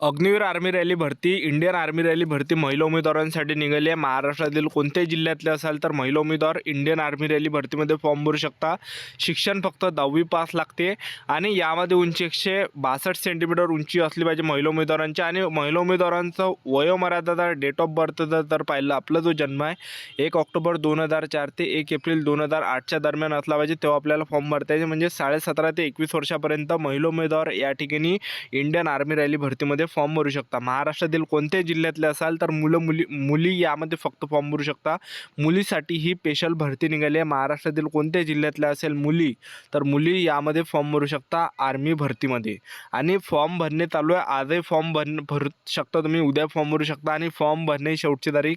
Agniveer army rally भरती Indian army rally भरती महिला उमेदवारांसाठी निघाली आहे. महाराष्ट्रातील कोणत्याही जिल्ह्यातले असाल तर महिला उमेदवार इंडियन आर्मी रॅली भरतीमध्ये फॉर्म भरू शकता. शिक्षण फक्त दहावी पास लागते आणि यामध्ये उंची एकशे बासष्ट सेंटीमीटर उंची असली पाहिजे महिला उमेदवारांची आणि महिला उमेदवारांचं वयोमर्यादा डेट ऑफ बर्थ जर तर पाहिलं आपला जो जन्म आहे एक ऑक्टोबर दोन हजार चार ते एक एप्रिल दोन हजार आठच्या दरम्यान असला पाहिजे तेव्हा आपल्याला फॉर्म भरता येते म्हणजे साडेसतरा ते एकवीस वर्षापर्यंत महिला उमेदवार या ठिकाणी इंडियन आर्मी रॅली भरतीमध्ये फॉर्म भरू शकता. महाराष्ट्रातील कोणत्याही जिल्ह्यातले असाल तर मुलं मुली मुली यामध्ये फक्त फॉर्म भरू शकता. मुलीसाठी ही स्पेशल भरती निघाली आहे. महाराष्ट्रातील कोणत्याही जिल्ह्यातल्या असेल मुली तर मुली यामध्ये फॉर्म भरू शकता आर्मी भरतीमध्ये. आणि फॉर्म भरणे चालू आहे. आजही फॉर्म भर भरू शकता तुम्ही. उद्या फॉर्म भरू शकता. आणि फॉर्म भरणे शेवटची तारीख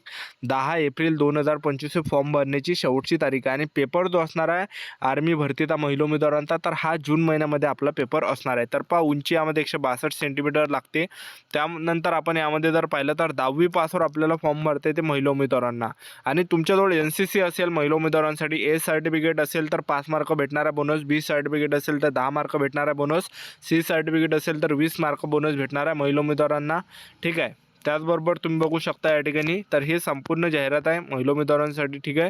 दहा एप्रिल दोन हजार पंचवीस फॉर्म भरण्याची शेवटची तारीख आहे. आणि पेपर जो असणार आहे आर्मी भरतीचा महिला उमेदवारांचा तर हा जून महिन्यामध्ये आपला पेपर असणार आहे. तर पहा उंची यामध्ये एकशे बासष्ट सेंटीमीटर लागते. त्यानंतर आपण यामध्ये जर पाहिलं तर दहावी पासवर आपल्याला फॉर्म भरते ते महिला उमेदवारांना. आणि तुमच्याजवळ एन सी सी असेल महिला उमेदवारांसाठी ए सर्टिफिकेट असेल तर पाच मार्क भेटणारा बोनस बी सर्टिफिकेट असेल तर दहा मार्क भेटणारा बोनस सी सर्टिफिकेट असेल तर वीस मार्क बोनस भेटणार आहे महिला उमेदवारांना. ठीक आहे? त्याचबरोबर तुम्ही बघू शकता या ठिकाणी तर हे संपूर्ण जाहिरात आहे महिला उमेदवारांसाठी. ठीक आहे?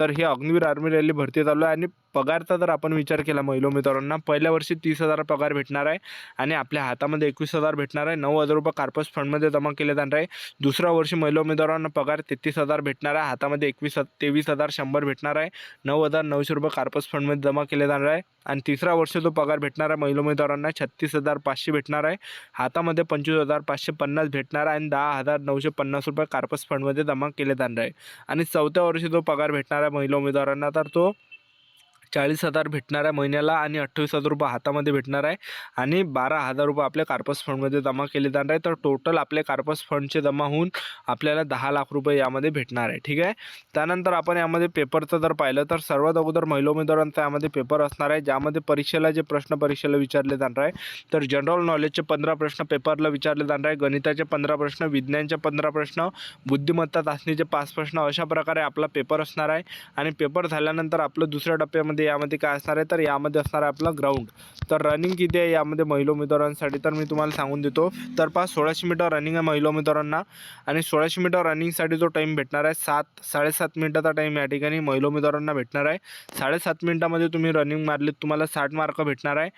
तर हे अग्निवीर आर्मी रॅली भरती चालू आहे आणि पगारचा जर आपण विचार केला महिला उमेदवारांना पहिल्या वर्षी तीस हजार पगार भेटणार आहे आणि आपल्या हातामध्ये एकवीस हजार भेटणार आहे. नऊ हजार रुपये कार्पस फंडमध्ये जमा केले जाणार आहे. दुसऱ्या वर्षी महिला उमेदवारांना पगार तेहतीस हजार भेटणार आहे. हातामध्ये एकवीस तेवीस हजार शंभर भेटणार आहे. नऊ हजार नऊशे रुपये कार्पस फंडमध्ये जमा केले जाणार आहे. आणि तिसरा वर्ष जो पगार भेटणार आहे महिला उमेदवारांना छत्तीस हजार पाचशे भेटणार आहे. हातामध्ये पंचवीस हजार पाचशे पन्नास भेटणार आहे आणि दहा हजार नऊशे पन्नास रुपये कार्पस फंडमध्ये जमा केले जाणार आहे. आणि चौथ्या वर्षी जो पगार भेटणार आहे महिला उमेदवारांना तर तो चाळीस हजार भेटणार आहे महिन्याला आणि अठ्ठावीस हजार रुपये हातामध्ये भेटणार आहे. आणि बारा हजार रुपये आपल्या कार्पस फंडमध्ये जमा केले जाणार आहे. तर टोटल आपले कार्पस फंडचे जमा होऊन आपल्याला दहा लाख रुपये यामध्ये भेटणार आहे. ठीक आहे? त्यानंतर आपण यामध्ये पेपरचं जर पाहिलं तर सर्वात अगोदर महिला उमेदवारांचा यामध्ये पेपर असणार आहे. ज्यामध्ये परीक्षेला जे प्रश्न परीक्षेला विचारले जाणार आहे. तर जनरल नॉलेजचे पंधरा प्रश्न पेपरला विचारले जाणार आहे. गणिताचे पंधरा प्रश्न विज्ञानचे पंधरा प्रश्न बुद्धिमत्ता चाचणीचे पाच प्रश्न अशा प्रकारे आपला पेपर असणार आहे. आणि पेपर झाल्यानंतर आपलं दुसऱ्या टप्प्यामध्ये यामध्ये काय असणार आहे तर यामध्ये असणार आहे आपलं ग्राउंड तर रनिंग किती आहे यामध्ये महिला उमेदवारांसाठी तर मी तुम्हाला सांगून देतो. तर पाच सोळाशे मीटर रनिंग आहे महिला उमेदवारांना. आणि सोळाशे मीटर रनिंगसाठी जो टाईम भेटणार आहे सात साडेसात मिनिटाचा टाईम या ठिकाणी महिला उमेदवारांना भेटणार आहे. साडेसात मिनिटामध्ये तुम्ही रनिंग मारलीत तुम्हाला साठ मार्क भेटणार आहे.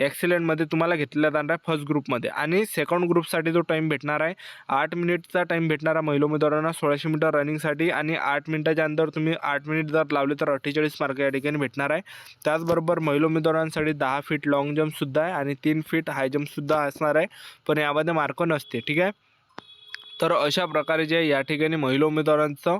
ॲक्सिलेंटमध्ये तुम्हाला घेतला जाणार आहे फर्स्ट ग्रुपमध्ये आणि सेकंड ग्रुपसाठी जो टाईम भेटणार आहे आठ मिनिटचा टाईम भेटणार आहे महिला उमेदवारांना सोळाशे मीटर रनिंगसाठी आणि आठ मिनिटाच्या अंदर तुम्ही आठ मिनिट जर लावले तर अठ्ठेचाळीस मार्क या ठिकाणी भेटणार आहे. त्याचबरोबर महिला उमेदवारांसाठी दहा फीट लाँग जम्पसुद्धा आहे आणि तीन फीट हाय जम्पसुद्धा असणार आहे. पण यामध्ये मार्क नसते ठीक आहे? तर अशा प्रकारे जे या ठिकाणी महिला उमेदवारांचं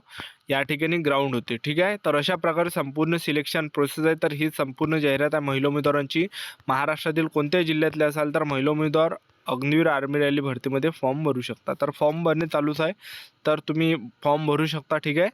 या ठिकाणी ग्राउंड होते. ठीक आहे? तर अशा प्रकारे संपूर्ण सिलेक्शन प्रोसेस आहे. तर ही संपूर्ण जाहिरात आहे महिला उमेदवारांची. महाराष्ट्रातील कोणत्याही जिल्ह्यातले असाल तर महिला उमेदवार अग्निवीर आर्मी रॅली भरतीमध्ये फॉर्म भरू शकता. तर फॉर्म भरणे चालूच आहे. तर तुम्ही फॉर्म भरू शकता. ठीक आहे?